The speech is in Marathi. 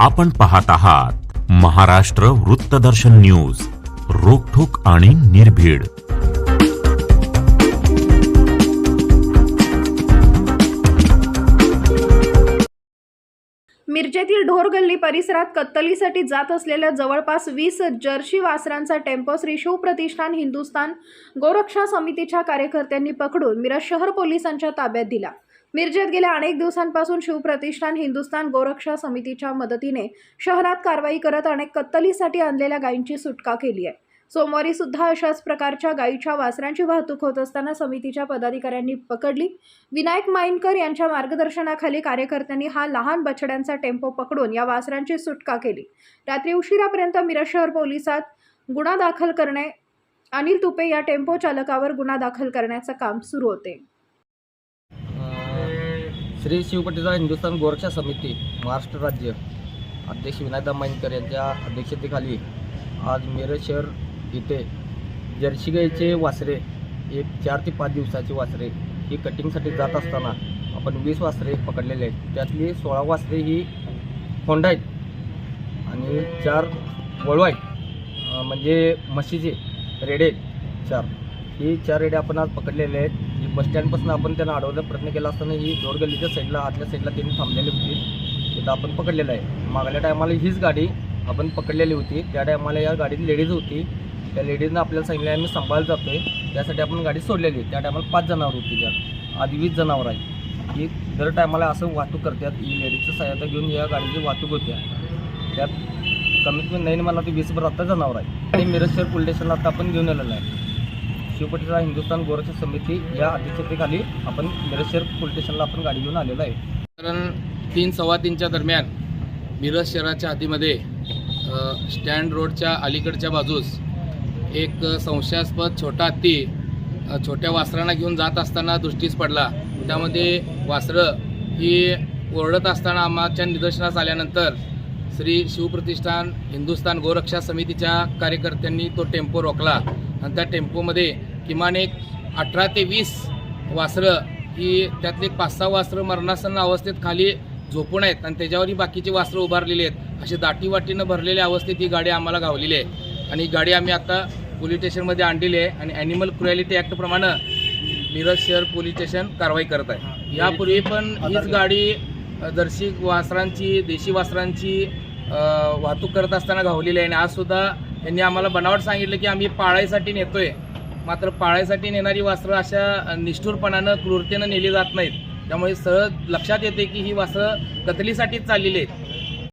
आपण पाहत आहात महाराष्ट्र वृत्तदर्शन न्यूज रोखोक आणि निर्भीड. मिरजेतील ढोरगल्ली परिसरात कत्तलीसाठी जात असलेल्या जवळपास वीस जर्शी वासरांचा टेम्पो श्री शिवप्रतिष्ठान हिंदुस्थान गोरक्षा समितीच्या कार्यकर्त्यांनी पकडून मिरज शहर पोलिसांच्या ताब्यात दिला. मिरजेत गेल्या अनेक दिवसांपासून शिवप्रतिष्ठान हिंदुस्थान गोरक्षा समितीच्या मदतीने शहरात कारवाई करत अनेक कत्तलीसाठी आणलेल्या गायींची सुटका केली आहे. सोमवारी सुद्धा अशाच प्रकारच्या गायीच्या वासरांची वाहतूक होत असताना समितीच्या पदाधिकाऱ्यांनी पकडली. विनायक माईनकर यांच्या मार्गदर्शनाखाली कार्यकर्त्यांनी हा लहान बछड्यांचा टेम्पो पकडून या वासरांची सुटका केली. रात्री उशिरापर्यंत मिरज शहर पोलिसात गुन्हा दाखल करणे अनिल तुपे या टेम्पो चालकावर गुन्हा दाखल करण्याचं काम सुरू होते. श्री शिवपटीचा हिंदुस्थान गोरक्षा समिती महाराष्ट्र राज्य अध्यक्ष विनायदा माईनकर यांच्या अध्यक्षतेखाली आज मिरज शहर इथे जर्सी गाईचे वासरे एक चार ते पाच दिवसाचे वासरे ही कटिंगसाठी जात असताना आपण वीस वासरे पकडलेले आहेत. त्यातली सोळा वासरे ही होंडा आहेत आणि चार वळू आहेत. म्हणजे म्हशीचे रेडे आहेत चार. ही चार रेडे आपण आज पकडलेले आहेत. ही बसस्टँडपासून आपण त्यांना अडवण्याचा प्रयत्न केला असताना ही दोरगल्लीच्या साईडला आतल्या साईडला त्यांनी थांबलेली होती. तिथं आपण पकडलेलं आहे. मागल्या टायमाला हीच गाडी आपण पकडलेली होती. त्या टायमाला या गाडीत लेडीज होती. त्या लेडीजनं आपल्याला सांगितलं आम्ही सांभाळत जातो आहे त्यासाठी आपण गाडी सोडलेली त्या टायमाला पाच जनावर होती त्यात आधी वीस जनावर आहे ही दर टायमाला असं वाहतूक करतात. ही लेडीजचं सहायता घेऊन या गाडीची वाहतूक होत्या त्यात कमीत कमी नाही मला ते वीसभर आत्ता जनावर आहे आणि मिरजशहर पोलीस स्टेशनला आता आपण घेऊन आलेलं आहे. शिवपटीचा हिंदुस्थान गोरक्ष समिती या अध्यक्षतेखाली आपण मिरज शहर पोलीस स्टेशनला आपण गाडी घेऊन आलेलो आहे. कारण तीन सव्वा तीनच्या दरम्यान मिरज शहराच्या हद्दीमध्ये स्टँड रोडच्या अलीकडच्या बाजूस एक संशयास्पद छोटा हत्ती छोट्या वासरांना घेऊन जात असताना दृष्टीस पडला. त्यामध्ये वासरं ही ओरडत असताना आम्हाच्या निदर्शनास आल्यानंतर श्री शिवप्रतिष्ठान हिंदुस्थान गोरक्षा समितीच्या कार्यकर्त्यांनी तो टेम्पो रोखला. आणि त्या टेम्पोमध्ये किमान एक अठरा ते वीस वासरं ही त्यातले पाच सहा वासरं मरणासन्न अवस्थेत खाली झोपून आहेत आणि त्याच्यावर ही बाकीची वासरं उभारलेली आहेत. अशी दाटीवाटीनं भरलेल्या अवस्थेत ही गाडी आम्हाला गावलेली आहे. आणि ही गाडी आम्ही आता पोलीस स्टेशनमध्ये आणलेली आहे आणि ॲनिमल क्रुएलिटी ॲक्टप्रमाणे मिरज शहर पोलीस स्टेशन कारवाई करत आहे. यापूर्वी पण हीच गाडी जर्सी वासरांची देशी वासरांची वाहतूक करत असताना गावलेली आहे. आणि आज सुद्धा यांनी आम्हाला बनावट सांगितलं की आम्ही पाळायसाठी नेतोय. मात्र पाळायसाठी नेणारी वासरं अशा निष्ठुरपणानं क्रूरतेनं नेली जात नाहीत. त्यामुळे सहज लक्षात येते की ही वासरं कतलीसाठीच चाललेली आहेत.